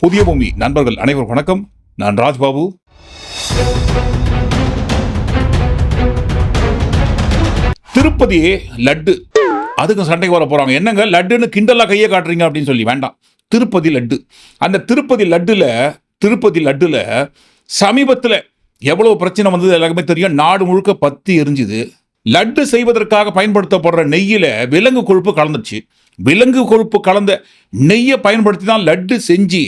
புதிய பூமி நண்பர்கள் அனைவரும் வணக்கம். நான் ராஜ்பாபு. திருப்பதி லட்டு. அதுக்கு சண்டைக்கு வர போறாங்க. என்னங்க லட்டுன்னு கிண்டலா கையை காட்டுறீங்க அப்படின்னு சொல்லி. வேண்டாம். திருப்பதி லட்டு. அந்த திருப்பதி லட்டுல திருப்பதி லட்டுல சமீபத்துல எவ்வளவு பிரச்சனை வந்தது எல்லாருக்குமே தெரியும். நாடு முழுக்க பத்தி எரிஞ்சுது. லட்டு செய்வதற்காக பயன்படுத்தப்படுற நெய்யில விலங்கு கொழுப்பு கலந்துச்சு விலங்கு கொழுப்பு கலந்த நெய்யை பயன்படுத்தி தான் லட்டு செஞ்சு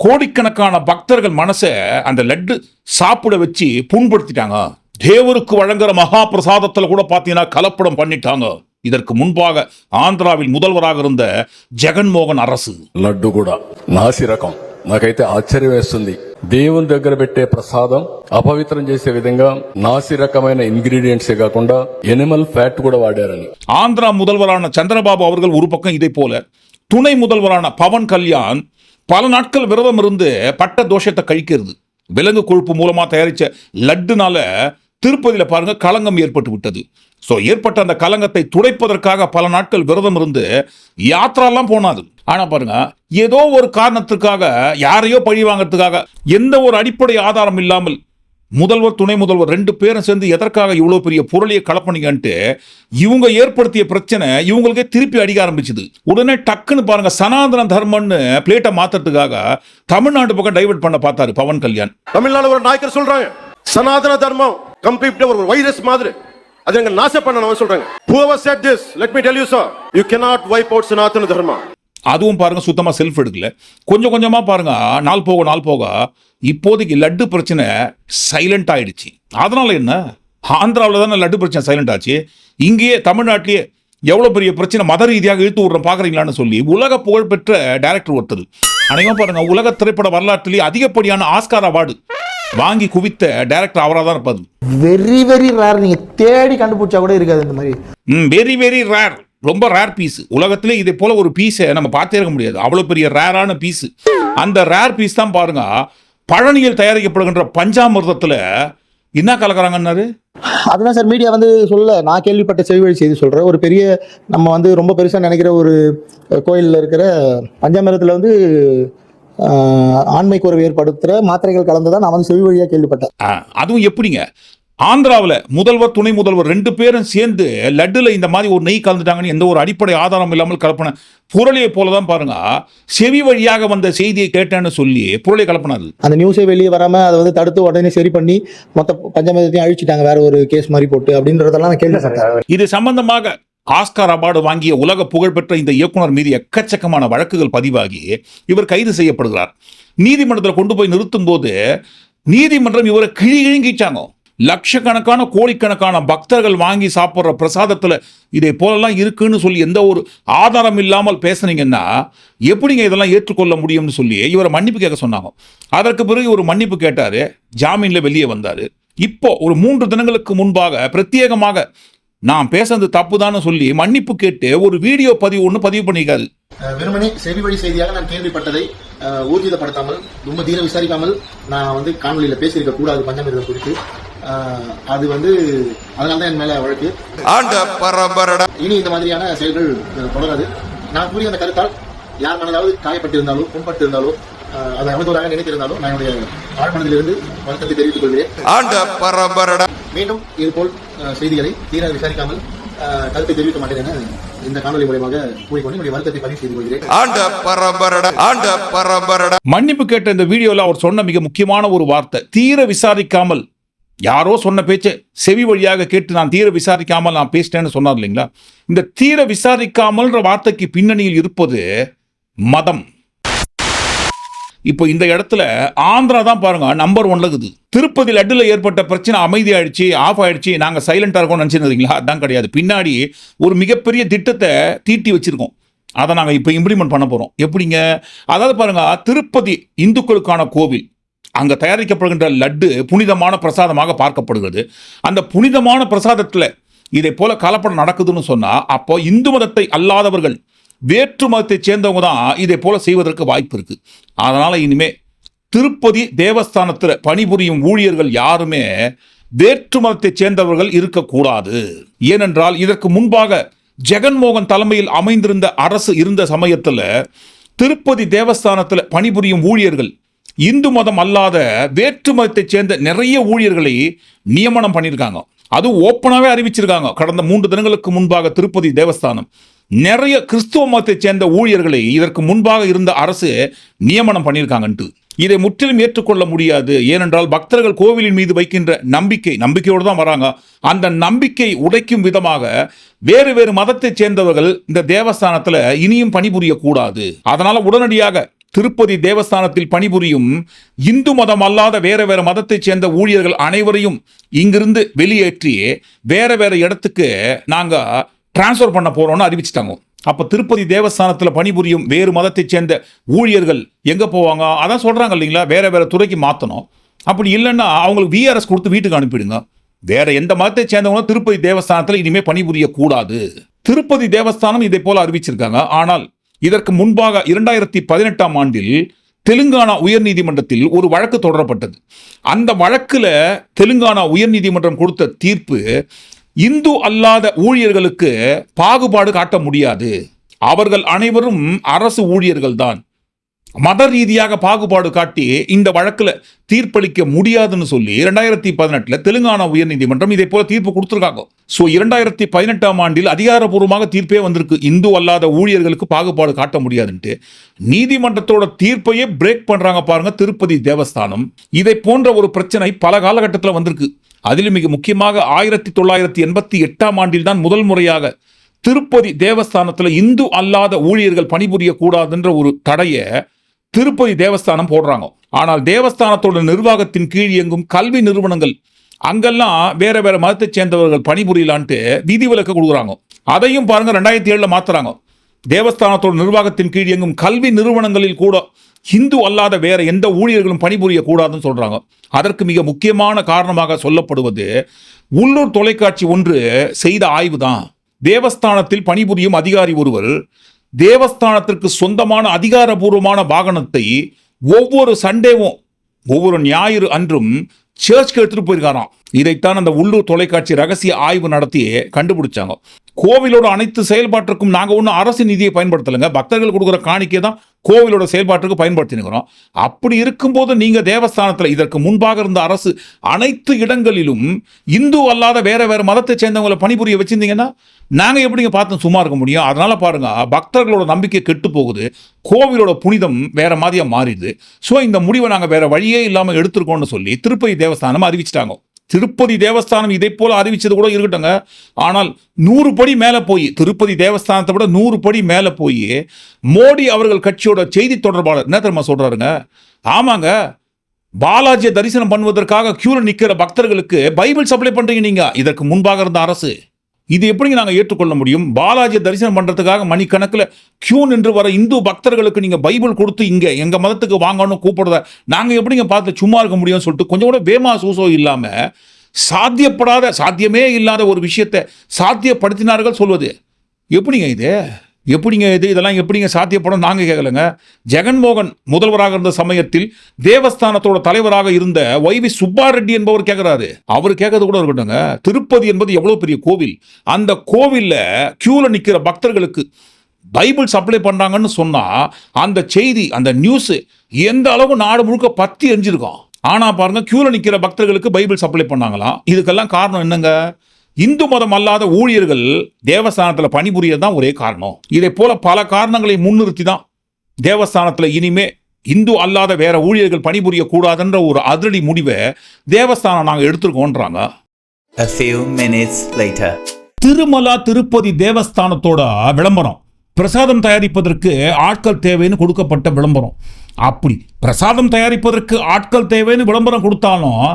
கோடிக்கணக்கான பக்தர்கள் மனசை அந்த லட்டு சாப்பிட வச்சு புண்படுத்திட்டாங்க தேவருக்கு வழங்குற மகா பிரசாதத்துல கூட பார்த்தீங்கன்னா கலப்படம் பண்ணிட்டாங்க இதற்கு முன்பாக ஆந்திராவில் முதல்வராக இருந்த ஜெகன்மோகன் அரசு లడ్డు కూడా నాసి రకం నాకైతే ఆశ్చర్యం వేస్తుంది దేవుని దగ్గర పెట్టే ప్రసాదం అపవిత్రం చేసే విధంగా నాసి రకమైన ఇంగ్రీడియంట్సే కాకుండా ఎనిమల్ ఫ్యాట్ కూడా వాడారని ஆந்திரா முதல்வரான சந்திரபாபு அவர்கள் ஒரு பக்கம் இதை போல துணை முதல்வரான பவன் கல்யாண் பல நாட்கள் விரதம் இருந்து பட்ட தோஷத்தை கழிக்கிறது விலங்கு கொழுப்பு மூலமா தயாரிச்ச லட்டுனால திருப்பதியில் பாருங்க களங்கம் ஏற்பட்டு விட்டது. ஸோ ஏற்பட்ட அந்த கலங்கத்தை துடைப்பதற்காக பல நாட்கள் விரதம் இருந்து யாத்திராலாம் போனாது. ஆனால் பாருங்க ஏதோ ஒரு காரணத்துக்காக யாரையோ பழி வாங்கிறதுக்காக எந்த ஒரு அடிப்படை ஆதாரம் இல்லாமல் முதல்வர் துணை முதல்வர் ரெண்டு பேரும் சேர்ந்து எதற்காக இவ்வளோ பெரிய புரளியை கலப்பணிங்கன்ட்டு இவங்க ஏற்படுத்திய பிரச்சனை இவங்களுக்கே திருப்பி அடிக்க ஆரம்பிச்சுது. உடனே டக்குன்னு பாருங்க சனாதன தர்மம்னு பிளேட்டை மாத்துறதுக்காக தமிழ்நாடு பக்கம் டைவர்ட் பண்ண பார்த்தாரு பவன் கல்யாண். தமிழ்நாடு ஒரு நாயக்கர் சொல்றாங்க. சனாதன தர்மம் கம்ப்ளீட் ஒரு வைரஸ் மாதிரி. அது எங்க நாச பண்ணணும் சொல்றாங்க. Whoever said this let me tell you sir. You cannot wipe out சனாதன தர்மம். அதுவும் பாருங்க சுத்தமா செல்ஃப் எடுக்கல. கொஞ்சம் கொஞ்சமா பாருங்க நாள் போக நாள் போக இப்போதைக்கு லட்டு பிரச்சனை சைலண்ட் ஆயிடுச்சு. அதனால என்ன? ஆந்திராவில் தானே லட்டு பிரச்சனை சைலண்ட் ஆச்சு. இங்கேயே தமிழ்நாட்டிலேயே எவ்வளோ பெரிய பிரச்சனை மத ரீதியாக இழுத்து விடுறோம் பார்க்குறீங்களான்னு சொல்லி உலக புகழ்பெற்ற டைரக்டர் ஒருத்தர். அனைவரும் பாருங்கள் உலக திரைப்பட வரலாற்றிலேயே அதிகப்படியான ஆஸ்கார் அவார்டு வாங்கி குவித்த டைரக்டர் அவராக தான் இருப்பாரு. வெரி வெரி ரேர் நீங்க தேடி கண்டுபிடிச்சா கூட இருக்காது இந்த மாதிரி. வெரி வெரி ரேர் ரொம்ப ரேர் பீஸ் உலகத்திலே இதே போல ஒரு பீஸை நம்ம பார்த்தே இருக்க முடியாது. அவ்வளோ பெரிய ரேரான பீஸ் அந்த ரேர் பீஸ் தான் பாருங்க பழனியில் தயாரிக்கப்படுகின்ற பஞ்சாமிர்தத்தில் என்ன கலக்குறாங்கன்னாரு? அதுதான் சார் மீடியா வந்து சொல்ல நான் கேள்விப்பட்ட செவிவழி செய்தி சொல்றேன். ஒரு பெரிய நம்ம வந்து ரொம்ப பெருசா நினைக்கிற ஒரு கோயிலில் இருக்கிற பஞ்சாமிரத்தில் வந்து ஆண்மை குறைவு ஏற்படுத்துற மாத்திரைகள் கலந்துதான் நான் வந்து செவி வழியா கேள்விப்பட்டேன். அதுவும் எப்படிங்க? ஆந்திராவில் முதல்வர் துணை முதல்வர் ரெண்டு பேரும் சேர்ந்து லட்டுல இந்த மாதிரி ஒரு நெய் கலந்துட்டாங்கன்னு எந்த ஒரு அடிப்படை ஆதாரம் இல்லாமல் கலப்பின புரளியை போல தான் பாருங்க. செவி வழியாக வந்த செய்தியை கேட்டேன்னு சொல்லி புரளியை கலப்பினாரு. அந்த நியூஸே வெளியே வராம அதை வந்து தடுத்து உடனே சரி பண்ணி மொத்த பஞ்சாமிரத்தையும் அழிச்சிட்டாங்க. வேற ஒரு கேஸ் மாதிரி போட்டு அப்படின்றதெல்லாம் கேள்விப்பட்டேன். இது சம்பந்தமாக ஆஸ்கார் அவார்டு வாங்கிய உலக புகழ்பெற்ற இந்த இயக்குனர் மீது எக்கச்சக்கமான வழக்குகள் பதிவாகி இவர் கைது செய்யப்படுகிறார். நீதிமன்றத்தில் கொண்டு போய் நிறுத்தும் போது நீதிமன்றம் இவரை கிழி கிழிங்கிச்சாங்க. லட்சக்கணக்கான கோடிக்கணக்கான பக்தர்கள் வாங்கி சாப்பிட்ற பிரசாதத்தில் இதை போலெல்லாம் இருக்குன்னு சொல்லி எந்த ஒரு ஆதாரம் இல்லாமல் பேசுனீங்கன்னா எப்படிங்க இதெல்லாம் ஏற்றுக்கொள்ள முடியும்னு சொல்லி இவரை மன்னிப்பு கேட்க சொன்னாங்க. அதற்கு பிறகு ஒரு மன்னிப்பு கேட்டாரு. ஜாமீன்ல வெளியே வந்தார். இப்போ ஒரு மூன்று தினங்களுக்கு முன்பாக பிரத்யேகமாக நான் பேசுறது தப்புதான்னு சொல்லி மன்னிப்பு கேட்டு ஒரு வீடியோ பதிவு ஒன்று பதிவு பண்ணியிருக்காரு வெறுமனே செவி வழி செய்தியாக நான் கேள்விப்பட்டதை ஊர்ஜிதப்படுத்தாமல் ரொம்ப தீர விசாரிக்காமல் நான் வந்து காணொலியில பேசியிருக்க கூடாது பஞ்சாமிரதம் குறித்து. அது வந்து அதனால தான் என் மேல வழக்கு. இனி இந்த மாதிரியான செயல்கள் தொடராது. நான் கூறிய அந்த கருத்தால் யார் மனதாவது காயப்பட்டிருந்தாலோ புண்பட்டு இருந்தாலோ அஹ், அதை அவதூறாக நினைத்திருந்தாலோ நான் என்னுடைய ஆழ்மனதிலிருந்து வருத்தத்தை தெரிவித்துக் கொள்கிறேன். மீண்டும் இதுபோல் செய்திகளை தீர விசாரிக்காமல் கருத்தை தெரிவிக்க மாட்டேன் என இந்த காணொலி மூலமாக கூறிக்கொண்டு என்னுடைய வருத்தத்தை பதிவு செய்து கொள்கிறேன். மன்னிப்பு கேட்ட இந்த வீடியோவில் அவர் சொன்ன மிக முக்கியமான ஒரு வார்த்தை தீர விசாரிக்காமல். யாரோ சொன்ன பேச்சை செவி வழியாக கேட்டு நான் தீர விசாரிக்காமல் நான் பேசிட்டேன்னு சொன்னார் இல்லைங்களா? இந்த தீர விசாரிக்காமல்ன்ற வார்த்தைக்கு பின்னணியில் இருப்பது மதம். இப்போ இந்த இடத்துல ஆந்திரா தான் பாருங்க நம்பர் ஒன்ல இருக்குது. திருப்பதி லட்டுல ஏற்பட்ட பிரச்சனை அமைதி ஆயிடுச்சு ஆஃப் ஆயிடுச்சு நாங்க சைலண்டா இருக்கோம்னு நினைச்சிருந்தீங்களா? அதான் கிடையாது. பின்னாடி ஒரு மிகப்பெரிய திட்டத்தை தீட்டி வச்சிருக்கோம். அதை நாங்கள் இப்போ இம்ப்ளிமெண்ட் பண்ண போகிறோம் எப்படிங்க? அதாவது பாருங்க திருப்பதி இந்துக்களுக்கான கோவில் அங்கே தயாரிக்கப்படுகின்ற லட்டு புனிதமான பிரசாதமாக பார்க்கப்படுகிறது. அந்த புனிதமான பிரசாதத்தில் இதை போல கலப்படம் நடக்குதுன்னு சொன்னால் அப்போ இந்து மதத்தை அல்லாதவர்கள் வேற்று மதத்தை சேர்ந்தவங்க தான் இதை போல செய்வதற்கு வாய்ப்பு இருக்கு. அதனால இனிமே திருப்பதி தேவஸ்தானத்தில் பணிபுரியும் ஊழியர்கள் யாருமே வேற்று மதத்தைச் சேர்ந்தவர்கள் இருக்கக்கூடாது. ஏனென்றால் இதற்கு முன்பாக ஜெகன்மோகன் தலைமையில் அமைந்திருந்த அரசு இருந்த சமயத்தில் திருப்பதி தேவஸ்தானத்தில் பணிபுரியும் ஊழியர்கள் இந்து மதம் அல்லாத வேற்று மதத்தைச் சேர்ந்த நிறைய ஊழியர்களை நியமனம் பண்ணியிருக்காங்க அது ஓப்பனாகவே அறிவிச்சிருக்காங்க. கடந்த மூன்று தினங்களுக்கு முன்பாக திருப்பதி தேவஸ்தானம். நிறைய கிறிஸ்துவ மதத்தைச் சேர்ந்த ஊழியர்களை இதற்கு முன்பாக இருந்த அரசு நியமனம் பண்ணியிருக்காங்கன்ட்டு. இதை முற்றிலும் ஏற்றுக்கொள்ள முடியாது. ஏனென்றால் பக்தர்கள் கோவிலின் மீது வைக்கின்ற நம்பிக்கை நம்பிக்கையோடு தான் வராங்க. அந்த நம்பிக்கை உடைக்கும் விதமாக வேறு வேறு மதத்தைச் சேர்ந்தவர்கள் இந்த தேவஸ்தானத்தில் இனியும் பணிபுரியக்கூடாது. அதனால உடனடியாக திருப்பதி தேவஸ்தானத்தில் பணிபுரியும் இந்து மதம் அல்லாத வேற வேற மதத்தைச் சேர்ந்த ஊழியர்கள் அனைவரையும் இங்கிருந்து வெளியேற்றி வேற வேற இடத்துக்கு நாங்கள் டிரான்ஸ்ஃபர் பண்ண போறோம்னு அறிவிச்சிட்டாங்க. அப்போ திருப்பதி தேவஸ்தானத்தில் பணிபுரியும் வேறு மதத்தைச் சேர்ந்த ஊழியர்கள் எங்கே போவாங்க? அதான் சொல்றாங்க இல்லைங்களா? வேற வேற துறைக்கு மாற்றணும் அப்படி இல்லைன்னா அவங்களுக்கு விஆர்எஸ் கொடுத்து வீட்டுக்கு அனுப்பிடுங்க. வேற எந்த மதத்தை சேர்ந்தவங்களும் திருப்பதி தேவஸ்தானத்தில் இனிமேல் பணிபுரியக்கூடாது. திருப்பதி தேவஸ்தானம் இதை போல் அறிவிச்சிருக்காங்க. ஆனால் இதற்கு முன்பாக இரண்டாயிரத்தி பதினெட்டாம் ஆண்டில் தெலுங்கானா உயர்நீதிமன்றத்தில் ஒரு வழக்கு தொடரப்பட்டது. அந்த வழக்கில் தெலுங்கானா உயர்நீதிமன்றம் கொடுத்த தீர்ப்பு இந்து அல்லாத ஊழியர்களுக்கு பாகுபாடு காட்ட முடியாது. அவர்கள் அனைவரும் அரசு ஊழியர்கள் தான் மத ரீதியாக பாகுபாடு காட்டி இந்த வழக்கில் தீர்ப்பளிக்க முடியாதுன்னு சொல்லி இரண்டாயிரத்தி பதினெட்டில் தெலுங்கானா உயர்நீதிமன்றம் இதே போல தீர்ப்பு கொடுத்துருக்காங்க. ஸோ இரண்டாயிரத்தி பதினெட்டாம் ஆண்டில் அதிகாரப்பூர்வமாக தீர்ப்பே வந்திருக்கு. இந்து அல்லாத ஊழியர்களுக்கு பாகுபாடு காட்ட முடியாதுன்ட்டு. நீதிமன்றத்தோட தீர்ப்பையே பிரேக் பண்ணுறாங்க பாருங்க திருப்பதி தேவஸ்தானம். இதை போன்ற ஒரு பிரச்சனை பல காலகட்டத்தில் வந்திருக்கு. அதிலும் மிக முக்கியமாக ஆயிரத்தி தொள்ளாயிரத்தி எண்பத்தி எட்டாம் ஆண்டில் தான் முதல் முறையாக திருப்பதி தேவஸ்தானத்தில் இந்து அல்லாத ஊழியர்கள் பணிபுரியக்கூடாதுன்ற ஒரு தடையை திருப்பதி தேவஸ்தானம் போடுறாங்க. ஆனால் தேவஸ்தானத்தோட நிர்வாகத்தின் கீழ் இயங்கும் கல்வி நிறுவனங்கள் அங்கெல்லாம் வேற வேற மதத்தைச் சேர்ந்தவர்கள் பணிபுரியலான்ட்டு விதிவிலக்கு கொடுக்குறாங்க. அதையும் பாருங்க ரெண்டாயிரத்தி ஏழில் மாத்துறாங்க. தேவஸ்தானத்தோட நிர்வாகத்தின் கீழ் இயங்கும் கல்வி நிறுவனங்களில் கூட இந்து அல்லாத வேற எந்த ஊழியர்களும் பணிபுரியக்கூடாதுன்னு சொல்கிறாங்க சொல்றாங்க. அதற்கு மிக முக்கியமான காரணமாக சொல்லப்படுவது உள்ளூர் தொலைக்காட்சி ஒன்று செய்த ஆய்வு தான் தேவஸ்தானத்தில் பணிபுரியும் அதிகாரி ஒருவர் தேவஸ்தானத்திற்கு சொந்தமான அதிகாரபூர்வமான வாகனத்தை ஒவ்வொரு சண்டேவும் ஒவ்வொரு ஞாயிறு அன்றும் சர்ச்க்கு எடுத்துட்டு போயிருக்காராம். இதைத்தான் அந்த உள்ளூர் தொலைக்காட்சி ரகசிய ஆய்வு நடத்தி கண்டுபிடிச்சாங்க. கோவிலோட அனைத்து செயல்பாட்டிற்கும் நாங்கள் ஒன்றும் அரசு நிதியை பயன்படுத்தலைங்க. பக்தர்கள் கொடுக்குற காணிக்கை தான் கோவிலோட செயல்பாட்டுக்கு பயன்படுத்தினுக்கிறோம். அப்படி இருக்கும்போது நீங்கள் தேவஸ்தானத்தில் இதற்கு முன்பாக இருந்த அரசு அனைத்து இடங்களிலும் இந்து அல்லாத வேற வேற மதத்தை சேர்ந்தவங்களை பணிபுரிய வச்சிருந்தீங்கன்னா நாங்கள் எப்படிங்க பார்த்து சும்மா இருக்க முடியும்? அதனால் பாருங்க பக்தர்களோட நம்பிக்கை கெட்டு போகுது. கோவிலோட புனிதம் வேற மாதிரியாக மாறிடுது. ஸோ இந்த முடிவை நாங்கள் வேற வழியே இல்லாமல் எடுத்திருக்கோம்னு சொல்லி திருப்பதி தேவஸ்தானம் அறிவிச்சிட்டாங்க. திருப்பதி தேவஸ்தானம் இதை போல அறிவிச்சது கூட இருக்கட்டுங்க ஆனால் நூறு படி மேலே போய் திருப்பதி தேவஸ்தானத்தை விட நூறு படி மேலே போய் மோடி அவர்கள் கட்சியோட செய்தி தொடர்பாளர் என்ன தெரியுமா சொல்றாருங்க? ஆமாங்க. பாலாஜியை தரிசனம் பண்ணுவதற்காக கியூல நிற்கிற பக்தர்களுக்கு பைபிள் சப்ளை பண்றீங்க நீங்க. இதற்கு முன்பாக இருந்த அரசு. இது எப்படிங்க நாங்கள் ஏற்றுக்கொள்ள முடியும்? பாலாஜியை தரிசனம் பண்ணுறதுக்காக மணிக்கணக்கில் கியூ நின்று வர இந்து பக்தர்களுக்கு நீங்கள் பைபிள் கொடுத்து இங்கே எங்கள் மதத்துக்கு வாங்கன்னு கூப்பிடுறத நாங்கள் எப்படிங்க பார்த்து சும்மா இருக்க முடியும்னு சொல்லிட்டு கொஞ்சம் கூட வேமா சூசோ இல்லாமல் சாத்தியப்படாத சாத்தியமே இல்லாத ஒரு விஷயத்தை சாத்தியப்படுத்தினார்கள் சொல்வது. எப்படிங்க இது? எப்படிங்க இது? இதெல்லாம் எப்படிங்க சாத்தியப்படும்? நாங்கள் கேட்கலங்க ஜெகன்மோகன் முதல்வராக இருந்த சமயத்தில் தேவஸ்தானத்தோட தலைவராக இருந்த ஒய் வி சுப்பா ரெட்டி என்பவர் கேட்குறாரு அவர் கேட்கறது கூட இருக்கட்டுங்க திருப்பதி என்பது எவ்வளோ பெரிய கோவில்? அந்த கோவிலில் கியூவில் நிற்கிற பக்தர்களுக்கு பைபிள் சப்ளை பண்ணுறாங்கன்னு சொன்னால் அந்த செய்தி அந்த நியூஸு எந்த அளவு நாடு முழுக்க பத்தி எரிஞ்சிருக்கும்? ஆனால் பாருங்கள் கியூவில் நிற்கிற பக்தர்களுக்கு பைபிள் சப்ளை பண்ணாங்களாம். இதுக்கெல்லாம் காரணம் என்னங்க? இந்து மதம் அல்லாத ஊழியர்கள் தேவஸ்தானத்தில் பணிபுரியது தான் ஒரே காரணம். இதை போல பல காரணங்களை முன்னிறுத்தி தான் தேவஸ்தானத்தில் இனிமே இந்து அல்லாத வேற ஊழியர்கள் பணிபுரிய கூடாதுன்ற ஒரு அதிரடி முடிவை தேவஸ்தானம் நாங்கள் எடுத்திருக்கோன்றாங்க A few minutes later. Tirumala Tirupati தேவஸ்தானத்தோட விளம்பரம். பிரசாதம் தயாரிப்பதற்கு ஆட்கள் தேவைன்னு கொடுக்கப்பட்ட விளம்பரம். அப்படி பிரசாதம் தயாரிப்பதற்கு ஆட்கள் தேவைன்னு விளம்பரம் கொடுத்தாலும்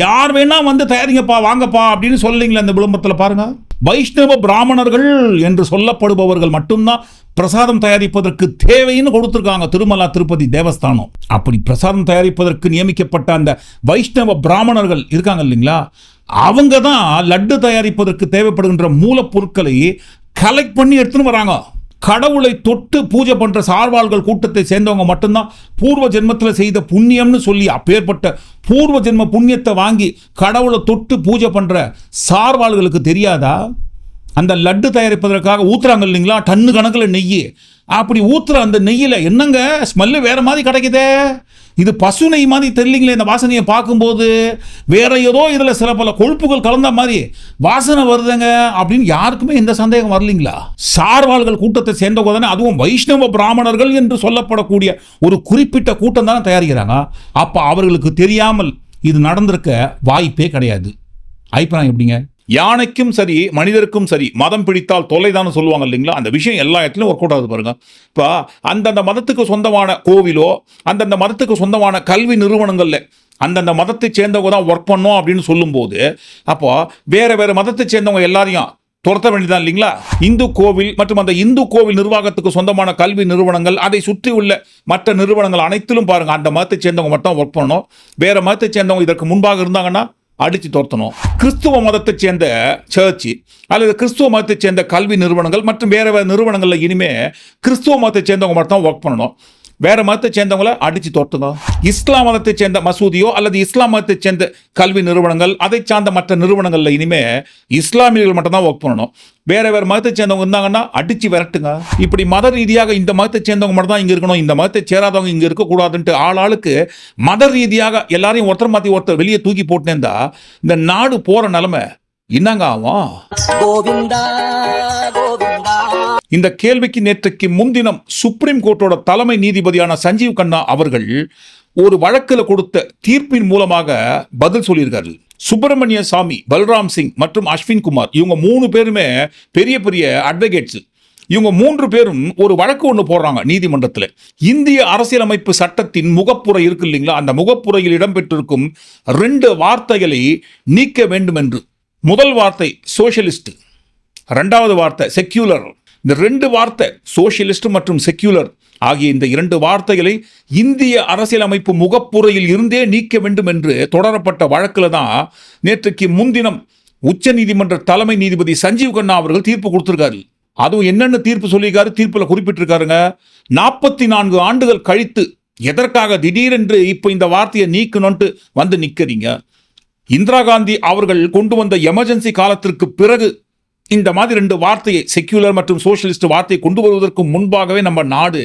யார் வேணா வந்து தயாரிங்கப்பா வாங்கப்பா அப்படின்னு சொல்லிங்களேன் அந்த விளம்பரத்தில் பாருங்க. வைஷ்ணவ பிராமணர்கள் என்று சொல்லப்படுபவர்கள் மட்டும்தான் பிரசாதம் தயாரிப்பதற்கு தேவைன்னு கொடுத்துருக்காங்க திருமலா திருப்பதி தேவஸ்தானம். அப்படி பிரசாதம் தயாரிப்பதற்கு நியமிக்கப்பட்ட அந்த வைஷ்ணவ பிராமணர்கள் இருக்காங்க இல்லைங்களா? அவங்க தான் லட்டு தயாரிப்பதற்கு தேவைப்படுகின்ற மூலப்பொருட்களை கலெக்ட் பண்ணி எடுத்துன்னு வராங்க. கடவுளை தொட்டு பூஜை பண்ற சார்வாள்கள் கூட்டத்தை சேர்ந்தவங்க மட்டும்தான். பூர்வ ஜென்மத்தில் செய்த புண்ணியம்னு சொல்லி அப்பேற்பட்ட பூர்வ ஜென்ம புண்ணியத்தை வாங்கி கடவுளை தொட்டு பூஜை பண்ற சார்வாள்களுக்கு தெரியாதா? அந்த லட்டு தயாரிப்பதற்காக ஊத்துறாங்க இல்லைங்களா? டன்னு கணக்கில் நெய் அப்படி ஊத்துற அந்த நெய்யில் என்னங்க? ஸ்மெல்லு வேற மாதிரி கிடைக்குதே. இது பசு நெய் மாதிரி தெரியலீங்களே இந்த வாசனையை பார்க்கும்போது. வேற ஏதோ இதில் சில பல கொழுப்புகள் கலந்த மாதிரி வாசனை வருதுங்க அப்படின்னு யாருக்குமே எந்த சந்தேகம் வரலீங்களா? சார்வாள்கள் கூட்டத்தை சேர்ந்தவங்க தானே அதுவும் வைஷ்ணவ பிராமணர்கள் என்று சொல்லப்படக்கூடிய ஒரு குறிப்பிட்ட கூட்டம் தானே தயாரிக்கிறாங்க. அப்போ அவர்களுக்கு தெரியாமல் இது நடந்திருக்க வாய்ப்பே கிடையாது. அபிப்பிராயம் எப்படிங்க? யானைக்கும் சரி மனிதருக்கும் சரி மதம் பிடித்தால் தொல்லைதான்னு சொல்லுவாங்க இல்லைங்களா? அந்த விஷயம் எல்லா இடத்துலையும் ஒர்க் அவுட் ஆகுது பாருங்க. இப்போ அந்தந்த மதத்துக்கு சொந்தமான கோவிலோ அந்தந்த மதத்துக்கு சொந்தமான கல்வி நிறுவனங்களில் அந்தந்த மதத்தை சேர்ந்தவங்க தான் ஒர்க் பண்ணோம் அப்படின்னு சொல்லும்போது அப்போ வேற வேற மதத்தை சேர்ந்தவங்க எல்லாரையும் துரத்த வேண்டியதான் இல்லைங்களா? இந்து கோவில் மற்றும் அந்த இந்து கோவில் நிர்வாகத்துக்கு சொந்தமான கல்வி நிறுவனங்கள் அதை சுற்றி உள்ள மற்ற நிறுவனங்கள் அனைத்திலும் பாருங்கள் அந்த மதத்தை சேர்ந்தவங்க மட்டும் ஒர்க் பண்ணணும். வேற மதத்தை சேர்ந்தவங்க இதற்கு முன்பாக இருந்தாங்கன்னா அடிச்சு துரத்தணும். கிறிஸ்துவ மதத்தை சேர்ந்த சர்ச்சு அல்லது கிறிஸ்துவ மதத்தை சேர்ந்த கல்வி நிறுவனங்கள் மற்றும் வேற வேற நிறுவனங்களில் இனிமே கிறிஸ்துவ மதத்தை சேர்ந்தவங்க மட்டும் தான் ஒர்க் பண்ணணும். வேற மதத்தை சேர்ந்தவங்கள அடிச்சு துரத்துங்க இஸ்லாம் மதத்தை சேர்ந்த மசூதியோ அல்லது இஸ்லாம் மதத்தை சேர்ந்த கல்வி நிறுவனங்கள் அதை சார்ந்த மற்ற நிறுவனங்கள்ல இனிமே இஸ்லாமியர்கள் மட்டும்தான் ஒர்க் பண்ணணும். வேற வேற மதத்தை சேர்ந்தவங்க இருந்தாங்கன்னா அடிச்சு விரட்டுங்க. இப்படி மத ரீதியாக இந்த மதத்தை சேர்ந்தவங்க மட்டும் தான் இங்க இருக்கணும் இந்த மதத்தை சேராதவங்க இங்க இருக்கக்கூடாதுன்ட்டு ஆள் ஆளுக்கு மத ரீதியாக எல்லாரையும் ஒருத்தர் மாத்தி ஒருத்தர் வெளியே தூக்கி போட்டுனேந்தா இந்த நாடு போற நிலைமை என்னங்க ஆகும்? கோவிந்தா கோவிந்தா. இந்த கேள்விக்கு நேற்றுக்கு முன்தினம் சுப்ரீம் கோர்ட்டோட தலைமை நீதிபதியான சஞ்சீவ் கண்ணா அவர்கள் ஒரு வழக்கில் கொடுத்த தீர்ப்பின் மூலமாக பதில் சொல்லியிருக்காரு. சுப்பிரமணிய சாமி பல்ராம் சிங் மற்றும் அஸ்வின் குமார் இவங்க மூணு பேருமே பெரிய பெரிய அட்வொகேட்ஸ் இவங்க மூன்று பேரும் ஒரு வழக்கு ஒன்று போடுறாங்க நீதிமன்றத்தில். இந்திய அரசியலமைப்பு சட்டத்தின் முகப்புரை இருக்கு இல்லைங்களா? அந்த முகப்புரையில் இடம்பெற்றிருக்கும் ரெண்டு வார்த்தைகளை நீக்க வேண்டும் என்று முதல் வார்த்தை சோசியலிஸ்ட் ரெண்டாவது வார்த்தை செக்யூலர் இந்த ரெண்டு வார்த்தை சோஷியலிஸ்ட் மற்றும் செக்யூலர் ஆகிய இந்த இரண்டு வார்த்தைகளை இந்திய அரசியலமைப்பு முகப்புரையில் இருந்தே நீக்க வேண்டும் என்று தொடரப்பட்ட வழக்கில் தான் நேற்றுக்கு முன்தினம் உச்ச நீதிமன்ற தலைமை நீதிபதி சஞ்சீவ் கண்ணா அவர்கள் தீர்ப்பு கொடுத்திருக்காரு. அதுவும் என்னென்ன தீர்ப்பு சொல்லியிருக்காரு தீர்ப்பில் குறிப்பிட்டிருக்காருங்க. நாற்பத்தி நான்கு ஆண்டுகள் கழித்து எதற்காக திடீரென்று இப்போ இந்த வார்த்தையை நீக்கணும்ட்டு வந்து நிற்கிறீங்க இந்திரா காந்தி அவர்கள் கொண்டு வந்த எமர்ஜென்சி காலத்திற்கு பிறகு இந்த மாதிரி ரெண்டு வார்த்தையை செக்யூலர் மற்றும் சோஷியலிஸ்ட் வார்த்தையை கொண்டு வருவதற்கு முன்பாகவே நம்ம நாடு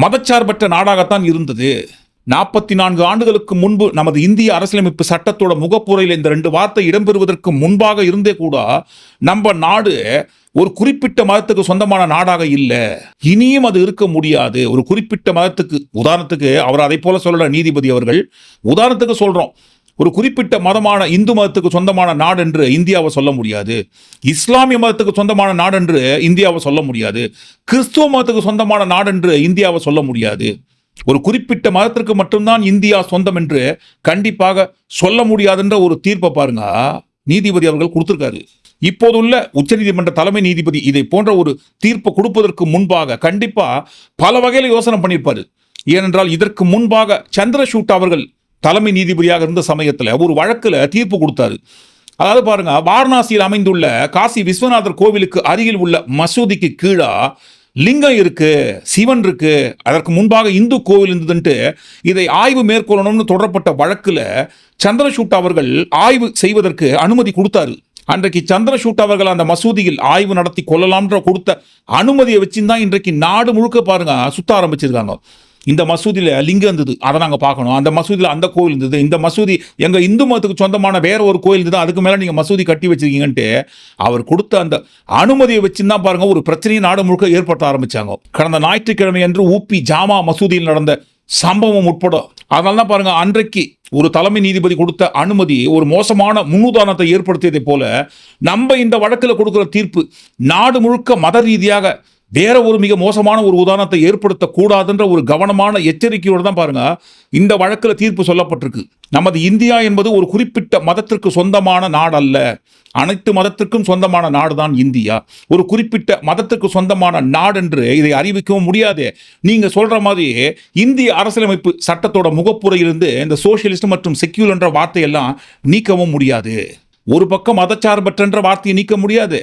மதச்சார்பற்ற நாடாகத்தான் இருந்தது. நாற்பத்தி நான்கு ஆண்டுகளுக்கு முன்பு நமது இந்திய அரசியலமைப்பு சட்டத்தோட முகப்புறையில் இந்த ரெண்டு வார்த்தை இடம்பெறுவதற்கு முன்பாக இருந்தே கூட நம்ம நாடு ஒரு குறிப்பிட்ட மதத்துக்கு சொந்தமான நாடாக இல்லை. இனியும் அது இருக்க முடியாது. ஒரு குறிப்பிட்ட மதத்துக்கு உதாரணத்துக்கு அவர் அதை போல சொல்லல நீதிபதி அவர்கள். உதாரணத்துக்கு சொல்றோம். ஒரு குறிப்பிட்ட மதமான இந்து மதத்துக்கு சொந்தமான நாடு என்று இந்தியாவை சொல்ல முடியாது. இஸ்லாமிய மதத்துக்கு சொந்தமான நாடு என்று இந்தியாவை சொல்ல முடியாது. கிறிஸ்துவ மதத்துக்கு சொந்தமான நாடு என்று இந்தியாவை சொல்ல முடியாது. ஒரு குறிப்பிட்ட மதத்திற்கு மட்டும்தான் இந்தியா சொந்தம் என்று கண்டிப்பாக சொல்ல முடியாதுன்ற ஒரு தீர்ப்பை பாருங்க. நீதிபதி அவர்கள் கொடுத்திருக்காரு. இப்போதுள்ள உச்சநீதிமன்ற தலைமை நீதிபதி இதை போன்ற ஒரு தீர்ப்பு கொடுப்பதற்கு முன்பாக கண்டிப்பாக பல வகையில் யோசனை பண்ணியிருப்பாரு. ஏனென்றால் இதற்கு முன்பாக சந்திரசூட் அவர்கள் தலைமை நீதிபதியாக இருந்த சமயத்தில் ஒரு வழக்கில் தீர்ப்பு கொடுத்தாரு. அதாவது பாருங்க வாரணாசியில் அமைந்துள்ள காசி விஸ்வநாதர் கோவிலுக்கு அருகில் உள்ள மசூதிக்கு கீழா லிங்கம் இருக்கு சிவன் இருக்கு அதற்கு முன்பாக இந்து கோவில் இருந்ததுன்ட்டு இதை ஆய்வு மேற்கொள்ளணும்னு தொடரப்பட்ட வழக்குல சந்திரசூட் அவர்கள் ஆய்வு செய்வதற்கு அனுமதி கொடுத்தாரு. அன்றைக்கு சந்திரசூட் அவர்கள் அந்த மசூதியில் ஆய்வு நடத்தி கொள்ளலாம்ன்ற கொடுத்த அனுமதியை வச்சுதான் இன்றைக்கு நாடு முழுக்க பாருங்க சுத்த ஆரம்பிச்சிருக்காங்க. இந்த மசூதியில் லிங்கம் இருந்தது. அதை நாங்கள் பார்க்கணும். அந்த மசூதியில் அந்த கோவில் இருந்தது. இந்த மசூதி எங்கள் இந்து மதத்துக்கு சொந்தமான வேற ஒரு கோயில் இருந்தது. அதுக்கு மேலே நீங்கள் மசூதி கட்டி வச்சிருக்கீங்கன்ட்டு அவர் கொடுத்த அந்த அனுமதியை வச்சு தான் பாருங்க ஒரு பிரச்சனையை நாடு முழுக்க ஏற்படுத்த ஆரம்பித்தாங்க கடந்த ஞாயிற்றுக்கிழமை அன்று ஊப்பி ஜாமா மசூதியில் நடந்த சம்பவம் உட்பட அதனால தான் பாருங்கள் அன்றைக்கு ஒரு தலைமை நீதிபதி கொடுத்த அனுமதி ஒரு மோசமான முன்னுதாரணத்தை ஏற்படுத்தியதை போல நம்ம இந்த வழக்கில் கொடுக்குற தீர்ப்பு நாடு முழுக்க மத ரீதியாக வேற ஒரு மிக மோசமான ஒரு உதாரணத்தை ஏற்படுத்தக்கூடாதுன்ற ஒரு கவனமான எச்சரிக்கையோடு தான் பாருங்க இந்த வழக்கில் தீர்ப்பு சொல்லப்பட்டிருக்கு. நமது இந்தியா என்பது ஒரு குறிப்பிட்ட மதத்திற்கு சொந்தமான நாடல்ல அனைத்து மதத்திற்கும் சொந்தமான நாடு தான் இந்தியா. ஒரு குறிப்பிட்ட மதத்திற்கு சொந்தமான நாடென்று இதை அறிவிக்கவும் முடியாது. நீங்க சொல்ற மாதிரி இந்திய அரசியலமைப்பு சட்டத்தோட முகப்புரையிலிருந்து இந்த சோசியலிஸ்ட் மற்றும் செக்யூல் என்ற வார்த்தையெல்லாம் நீக்கவும் முடியாது. ஒரு பக்கம் மதச்சார்பற்றன்ற வார்த்தையை நீக்க முடியாது.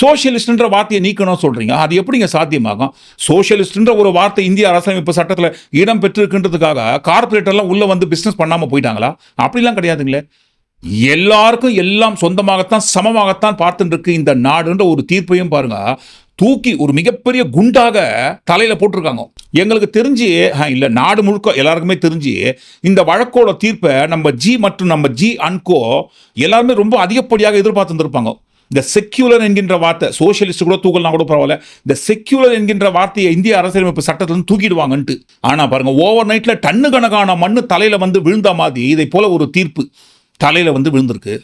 சோஷியலிஸ்ட்ன்ற வார்த்தையை நீக்கணும் சொல்றீங்க. அது எப்படிங்க சாத்தியமாகும்? சோஷியலிஸ்ட்ன்ற ஒரு வார்த்தை இந்திய அரசமைப்பு சட்டத்தில் இடம் பெற்றிருக்கின்றதுக்காக கார்பரேட்டர்லாம் உள்ள வந்து பிஸ்னஸ் பண்ணாமல் போயிட்டாங்களா? அப்படிலாம் கிடையாதுங்களே. எல்லாருக்கும் எல்லாம் சொந்தமாகத்தான் சமமாகத்தான் பார்த்துட்டு இருக்கு இந்த நாடுன்ற ஒரு தீர்ப்பையும் பாருங்க. தூக்கி ஒரு மிகப்பெரிய குண்டாக தலையில் போட்டிருக்காங்க. எங்களுக்கு தெரிஞ்சு இல்லை நாடு முழுக்க எல்லாருக்குமே தெரிஞ்சு இந்த வழக்கோட தீர்ப்பை நம்ம ஜி மற்றும் நம்ம ஜி அன்கோ எல்லாருமே ரொம்ப அதிகப்படியாக எதிர்பார்த்து இந்த செக்யூலர் என்கின்ற வார்த்தை சோசியலிஸ்ட் கூட தூக்கலாம் கூட பரவாயில்ல. இந்த செக்யூலர் என்கின்ற வார்த்தையை இந்திய அரசியலமைப்பு சட்டத்திலிருந்து தூக்கிடுவாங்கன்ட்டு. ஆனால் பாருங்கள் ஓவர் நைட்டில் டன்னு கணக்கான மண்ணு தலையில் வந்து விழுந்த மாதிரி இதை போல ஒரு தீர்ப்பு தலையில் வந்து விழுந்திருக்கு.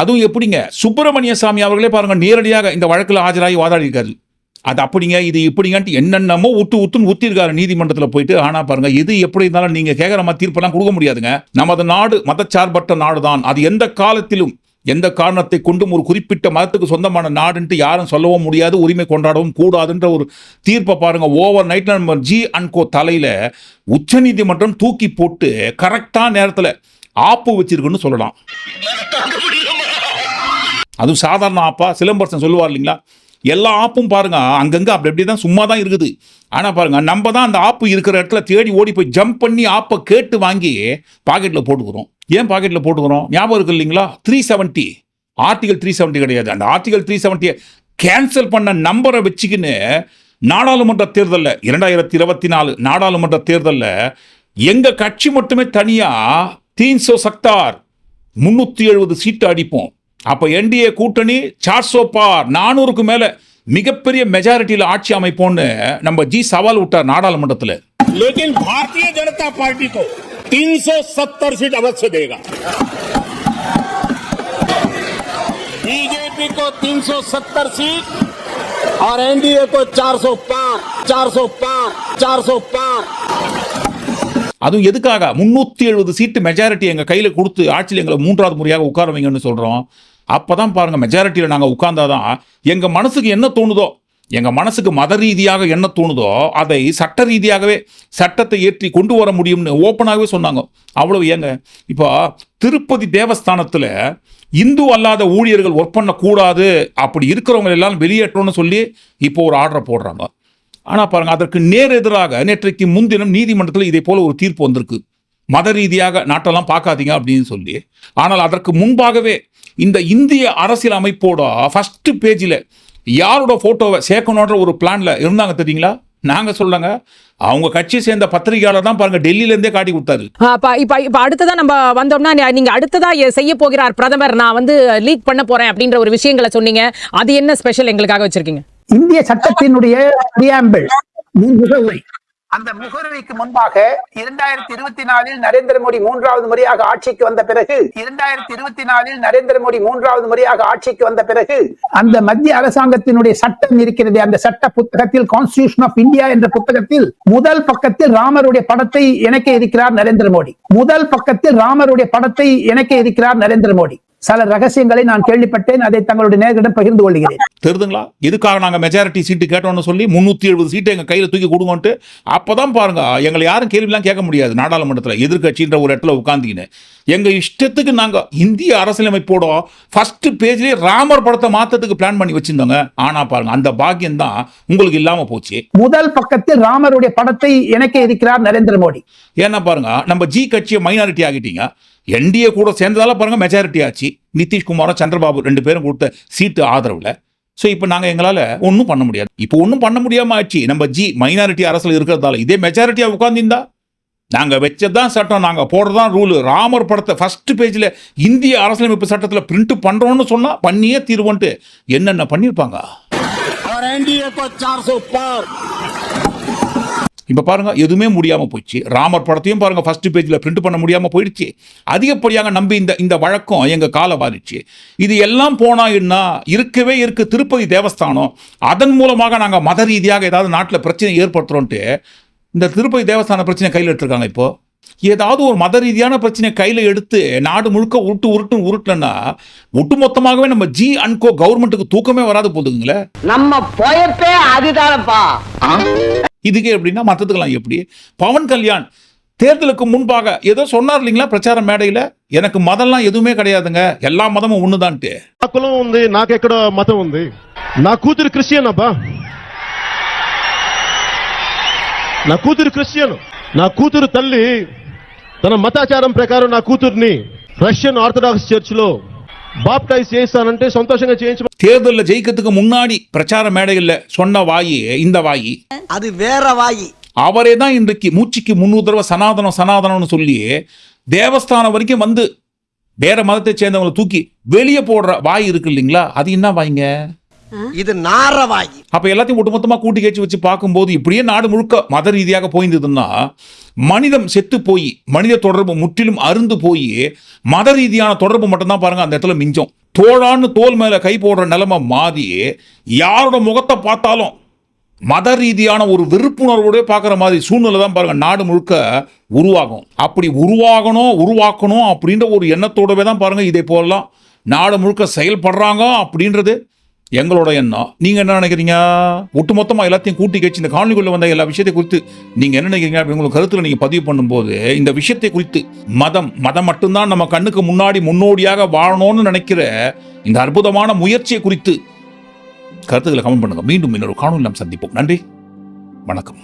அதுவும் எப்படிங்க? சுப்பிரமணிய சாமி அவர்களே பாருங்க நேரடியாக இந்த வழக்கில் ஆஜராகி வாதாடி இருக்காரு அது அப்படிங்க இது இப்படிங்கன்ட்டு என்னென்னமோ ஊத்து ஊத்துன்னு ஊத்திருக்காரு நீதிமன்றத்தில் போயிட்டு ஆனால் பாருங்க எது எப்படி இருந்தாலும் நீங்க கேட்குற மாதிரி தீர்ப்பெல்லாம் கொடுக்க முடியாதுங்க. நமது நாடு மதச்சார்பற்ற நாடு தான் அது எந்த காலத்திலும் எந்த காரணத்தை கொண்டும் ஒரு குறிப்பிட்ட மதத்துக்கு சொந்தமான நாடுன்ட்டு யாரும் சொல்லவும் முடியாது உரிமை கொண்டாடவும் கூடாதுன்ற ஒரு தீர்ப்பை பாருங்கள் ஓவர் நைட்டில் நம்ம ஜி அன்கோ தலையில் உச்சநீதிமன்றம் தூக்கி போட்டு கரெக்டான நேரத்தில் ஆப்பு வச்சிருக்குன்னு சொல்லலாம். அதுவும் சாதாரண ஆப்பா சிலம்பரசன் சொல்லுவார் இல்லைங்களா? எல்லா ஆப்பும் பாருங்க அங்கங்கே அப்படி அப்படி தான் சும்மா தான் இருக்குது. ஆனால் பாருங்க நம்ம தான் அந்த ஆப்பு இருக்கிற இடத்துல தேடி ஓடி போய் ஜம்ப் பண்ணி ஆப்பை கேட்டு வாங்கி பாக்கெட்டில் போட்டுக்கிறோம். ஏன் பாக்கெட்டில் போட்டுக்கிறோம்? ஞாபகம் இருக்கு இல்லைங்களா? Three seventy article three seventy கிடையாது. அந்த ஆர்டிகல் த்ரீ செவன்ட்டியை கேன்சல் பண்ண நம்பரை வச்சுக்கின்னு நாடாளுமன்ற தேர்தலில் இரண்டாயிரத்தி இருபத்தி நாலு நாடாளுமன்ற தேர்தலில் எங்கள் கட்சி மட்டுமே தனியாக தீன்சோ சக்தார் முந்நூற்றி எழுபது சீட்டு அடிப்போம். அப்ப என்டிஏ கூட்டணி சார்சோ பார் நானூறுக்கு மேல மிகப்பெரிய மெஜாரிட்டியில ஆட்சி அமைப்போம்னு நம்ம ஜி சவால் விட்டார் நாடாளுமன்றத்துல लेकिन भारतीय जनता पार्टी को 370 सीट अवश्य देगा बीजेपी को 370 सीट और एनडीए को 405 405 405 அதுவும் எதுக்காக முன்னூத்தி எழுபது சீட்டு மெஜாரிட்டி எங்க கையில கொடுத்து ஆட்சியில் எங்களை மூன்றாவது முறையாக உட்கார வைங்கன்னு சொல்றோம் அப்போ தான் பாருங்கள் மெஜாரிட்டியில் நாங்கள் உட்கார்ந்தாதான் எங்கள் மனசுக்கு என்ன தோணுதோ எங்கள் மனசுக்கு மத ரீதியாக என்ன தோணுதோ அதை சட்ட ரீதியாகவே சட்டத்தை ஏற்றி கொண்டு வர முடியும்னு ஓப்பனாகவே சொன்னாங்க. அவ்வளவு ஏங்க இப்போ திருப்பதி தேவஸ்தானத்தில் இந்து அல்லாத ஊழியர்கள் ஒர்க் பண்ணக்கூடாது அப்படி இருக்கிறவங்க எல்லாம் வெளியேற்றோன்னு சொல்லி இப்போ ஒரு ஆர்டரை போடுறாங்க. ஆனால் பாருங்க அதற்கு நேர் எதிராக நேற்றைக்கு முன்தினம் நீதிமன்றத்தில் இதே போல் ஒரு தீர்ப்பு வந்திருக்கு. மத ரீதியாக நாட்டெல்லாம் பார்க்காதீங்க அப்படின்னு சொல்லி. ஆனால் அதற்கு முன்பாகவே இந்த இந்திய அரசியல் அமைப்போட ஃபர்ஸ்ட் பேஜில் யாரோட போட்டோவை சேர்க்கணுன்ற ஒரு பிளான்ல இருந்தாங்க தெரியுங்களா? நாங்க சொல்லங்க அவங்க கட்சியை சேர்ந்த பத்திரிகையாளர் தான் பாருங்க டெல்லியில இருந்தே காட்டி கொடுத்தாரு. ஆ, இப்ப இப்ப இப்ப அடுத்ததா நம்ம வந்தோம்னா நீ- நீங்க அடுத்ததா எ- செய்ய போகிறார் பிரதமர் நான் வந்து லீக் பண்ண போறேன் அப்படின்ற ஒரு விஷயங்களை சொன்னீங்க. அது என்ன ஸ்பெஷல் எங்களுக்காக வச்சிருக்கீங்க? இந்திய சட்டத்தினுடைய அந்த முகவுரைக்கு முன்பாக இரண்டாயிரத்தி இருபத்தி நாலில் நரேந்திர மோடி மூன்றாவது முறையாக ஆட்சிக்கு வந்த பிறகு இரண்டாயிரத்தி இருபத்தி நாலில் நரேந்திர மோடி மூன்றாவது முறையாக ஆட்சிக்கு வந்த பிறகு அந்த மத்திய அரசாங்கத்தினுடைய சட்டம் இருக்கிறது அந்த சட்ட புத்தகத்தில் கான்ஸ்டிடியூஷன் ஆஃப் இந்தியா என்ற புத்தகத்தில் முதல் பக்கத்தில் ராமருடைய படத்தை இணைக்க இருக்கிறார் நரேந்திர மோடி. முதல் பக்கத்தில் ராமருடைய படத்தை இணைக்க இருக்கிறார் நரேந்திர மோடி. சில ரகசியங்களை நான் கேள்விப்பட்டேன் அதை தங்களுடைய நேர்களிடம் பகிர்ந்து கொள்கிறேன். தெரிதுங்களா? இதுக்காக நாங்க மெஜாரிட்டி சீட்டு கேட்டோம்னு சொல்லி முன்னூத்தி எழுபது சீட்டை எங்க கையில தூக்கி கொடுங்கன்ட்டு அப்பதான் பாருங்க எங்களை யாரும் கேள்விலாம் கேட்க முடியாது நாடாளுமன்றத்தில் எதிர்க்கட்சின்ற ஒரு இடத்துல உட்காந்துக்கின்னு எங்க இஷ்டத்துக்கு நாங்க இந்திய அரசியலமைப்போட ஃபர்ஸ்ட் பேஜ்லயே ராமர் படத்தை மாத்தத்துக்கு பிளான் பண்ணி வச்சிருந்தோங்க. ஆனா பாருங்க அந்த பாக்கியம் தான் உங்களுக்கு இல்லாம போச்சு. முதல் பக்கத்தில் ராமருடைய படத்தை இணைக்க இருக்கிறார் நரேந்திர மோடி. ஏன்னா பாருங்க நம்ம ஜி கட்சியை மைனாரிட்டி ஆகிட்டீங்க என்டிஏ கூட சேர்ந்ததால பாருங்க மெஜாரிட்டி ஆச்சு. நிதிஷ்குமாரும் சந்திரபாபு ரெண்டு பேரும் கொடுத்த சீட்டு ஆதரவுல. ஸோ இப்போ நாங்கள் எங்களால் ஒன்றும் பண்ண முடியாது. இப்போ ஒன்றும் பண்ண முடியாம ஆச்சு. நம்ம ஜி மைனாரிட்டி அரசில் இருக்கிறதால இதே மெஜாரிட்டியாக உட்கார்ந்திருந்தா நாங்கள் வச்சதான் சட்டம் நாங்கள் போடுறதான் ரூலு ராமர் படத்தை ஃபஸ்ட் பேஜில் இந்திய அரசியலமைப்பு சட்டத்தில் பிரிண்ட் பண்ணுறோன்னு சொன்னால் பண்ணியே தீர்வோன்ட்டு. என்னென்ன பண்ணியிருப்பாங்க இப்போ பாருங்க எதுவுமே முடியாமல் போயிடுச்சு. ராமர் படத்தையும் பாருங்க ஃபர்ஸ்ட் பேஜில் பிரிண்ட் பண்ண முடியாமல் போயிடுச்சு. அதிகப்படியாக நம்பி இந்த இந்த வழக்கம் எங்கள் காலை வாரிச்சு இது எல்லாம் போனால் இருக்கவே இருக்கு திருப்பதி தேவஸ்தானம். அதன் மூலமாக நாங்கள் மத ரீதியாக ஏதாவது நாட்டில் பிரச்சனை ஏற்படுத்துகிறோன்ட்டு இந்த திருப்பதி தேவஸ்தான பிரச்சனை கையில் எடுத்திருக்காங்க இப்போது ஏதாவது ஒரு மத ரீதியான பிரச்சனையை கையில் எடுத்து நாடு முழுக்க உருட்டு உருட்டுன்னு உருட்டலன்னா ஒட்டுமொத்தமாகவே நம்ம ஜி அன்கோ கவர்மெண்ட்டுக்கு தூக்கமே வராது போதுங்களே. நம்ம போயப்பே அதுதானப்பா. இதுக்கே எப்படின்னா மற்றதுக்கெல்லாம் எப்படி? பவன் கல்யாண் தேர்தலுக்கு முன்பாக ஏதோ சொன்னார் இல்லைங்களா பிரச்சார மேடையில்? எனக்கு மதம்லாம் எதுவுமே கிடையாதுங்க. எல்லா மதமும் ஒண்ணுதான்ட்டு. வந்து நான் கேட்கற மதம் வந்து நான் கூத்துரு கிறிஸ்டியன் அப்பா. నా కూతురు క్రిస్టియన్ నా కూతురు తల్లి తన మతాచారం ప్రకారం నా కూతుర్ని రష్యన్ ఆర్థడాక్స్ చర్చ్ లో బాప్టైజ్ చేస్తానంటే సంతోషంగా చేయించ தேர்தலில் ஜெயிக்கிறதுக்கு முன்னாடி பிரச்சார மேடைகளில் சொன்ன வாயி இந்த வாயி அது வேற வாயி அவரே தான் இன்றைக்கு மூச்சுக்கு முன்னூறு தடவை சனாதனம் சனாதனம்னு சொல்லி தேவஸ்தானம் வரைக்கும் வந்து வேற மதத்தை சேர்ந்தவங்களை தூக்கி வெளியே போடுற வாய் இருக்கு இல்லைங்களா அது என்ன வாய்ங்க இது நாரவாகி. அப்ப எல்லாத்தையும் ஒட்டுமொத்தமா கூட்டி கேச்சு வச்சு பார்க்கும்போது இப்படியே நாடு முழுக்க மத ரீதியாக போயிருந்ததுன்னா மனிதம் செத்து போய் மனித தொடர்பு முற்றிலும் அருந்து போய் மத ரீதியான தொடர்பு மட்டும்தான் பாருங்க அந்த இடத்துல மிஞ்சம். தோழான்னு தோல் மேல கை போடுற நிலைமை மாறி யாரோட முகத்தை பார்த்தாலும் மத ரீதியான ஒரு விருப்புணர்வோட பார்க்குற மாதிரி சூழ்நிலை தான் பாருங்க நாடு முழுக்க உருவாகும். அப்படி உருவாகணும் உருவாக்கணும் அப்படின்ற ஒரு எண்ணத்தோடவே தான் பாருங்க இதே போலலாம் நாடு முழுக்க செயல்படுறாங்க அப்படின்றது எங்களோட எண்ணம். நீங்க என்ன நினைக்கிறீங்க? ஒட்டுமொத்தமா எல்லாத்தையும் கூட்டி கழிச்சு இந்த காணொலிக்குள்ள வந்த எல்லா விஷயத்தை குறித்து நீங்க என்ன நினைக்கிறீங்க? அப்படி உங்களுக்கு கருத்துல நீங்க பதிவு பண்ணும்போது இந்த விஷயத்தை குறித்து மதம் மதம் மட்டும்தான் நம்ம கண்ணுக்கு முன்னாடி முன்னோடியாக வாழணும்னு நினைக்கிற இந்த அற்புதமான முயற்சியை குறித்து கருத்துக்களை கமெண்ட் பண்ணுங்க. மீண்டும் இன்னொரு காணொலி நாம் சந்திப்போம். நன்றி. வணக்கம்.